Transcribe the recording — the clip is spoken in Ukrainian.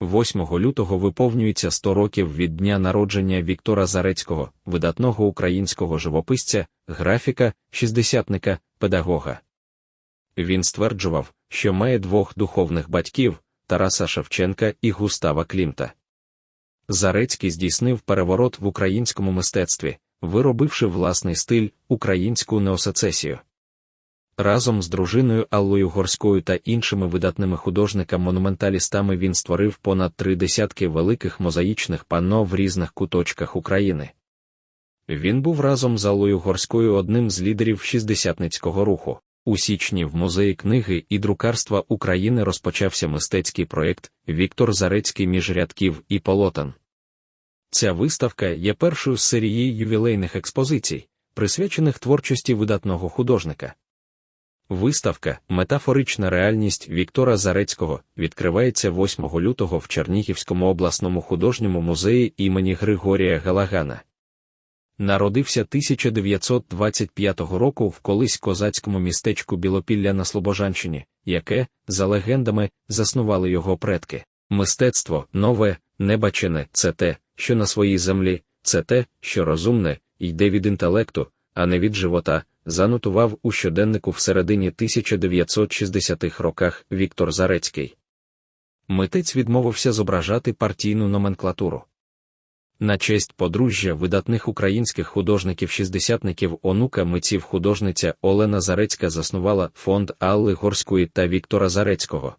8 лютого виповнюється 100 років від дня народження Віктора Зарецького, видатного українського живописця, графіка, шістдесятника, педагога. Він стверджував, що має двох духовних батьків Тараса Шевченка і Густава Клімта. Зарецький здійснив переворот в українському мистецтві, виробивши власний стиль українську неосецесію. Разом з дружиною Аллою Горською та іншими видатними художниками-монументалістами він створив понад три десятки великих мозаїчних панно в різних куточках України. Він був разом з Аллою Горською одним з лідерів шістдесятницького руху. У січні в музеї книги і друкарства України розпочався мистецький проєкт Віктор Зарецький між рядків і полотен. Ця виставка є першою з серії ювілейних експозицій, присвячених творчості видатного художника. Виставка Метафорична реальність Віктора Зарецького відкривається 8 лютого в Чернігівському обласному художньому музеї імені Григорія Галагана. Народився 1925 року в колись козацькому містечку Білопілля на Слобожанщині, яке, за легендами, заснували його предки. Мистецтво нове, небачене це те, що на своїй землі, це те, що розумне, йде від інтелекту, а не від живота, занотував у щоденнику в середині 1960-х роках Віктор Зарецький. Митець відмовився зображати партійну номенклатуру. На честь подружжя видатних українських художників-шістдесятників онука митців художниця Олена Зарецька заснувала фонд Алли Горської та Віктора Зарецького.